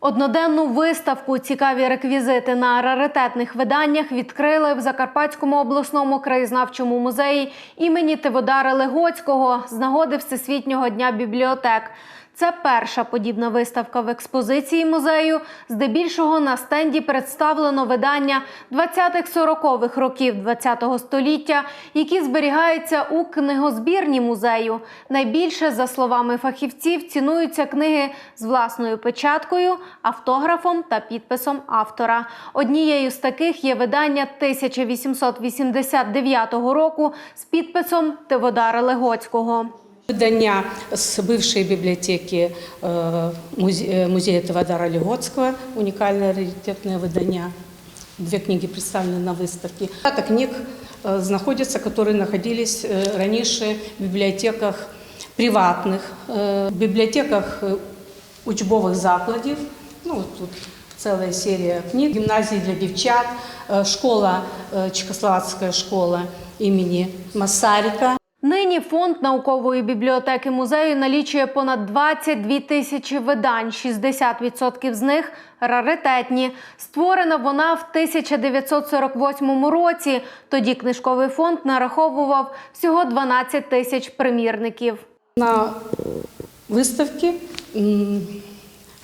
Одноденну виставку Цікаві реквізити на раритетних виданнях відкрили в Закарпатському обласному краєзнавчому музеї імені Тиводара Легоцького з нагоди Всесвітнього дня бібліотек. Це перша подібна виставка в експозиції музею. Здебільшого на стенді представлено видання 20-40-х років ХХ століття, які зберігаються у книгозбірні музею. Найбільше, за словами фахівців, цінуються книги з власною печаткою, автографом та підписом автора. Однією з таких є видання 1889 року з підписом Тиводара Легоцького. Видання з бывшей бібліотеки э, музе- э, музея Тавадара Легоцкого, уникальное раритетное видання. Две книги представлены на выставке. Багато книг э, знаходяться, которые находились э, раніше в бібліотеках приватних, э, в бібліотеках э, учбових закладів. Ну, от тут ціла серія книг. Гімназії для дівчат, э, школа, э, Чехословацька школа імені Масарика. Нині фонд наукової бібліотеки музею налічує понад 22 тисячі видань. 60% з них раритетні. Створена вона в 1948 році. Тоді книжковий фонд нараховував всього 12 тисяч примірників. На виставці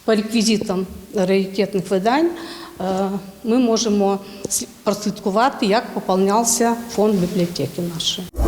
по реквізитам раритетних видань е, ми можемо прослідкувати, як поповнявся фонд бібліотеки нашої.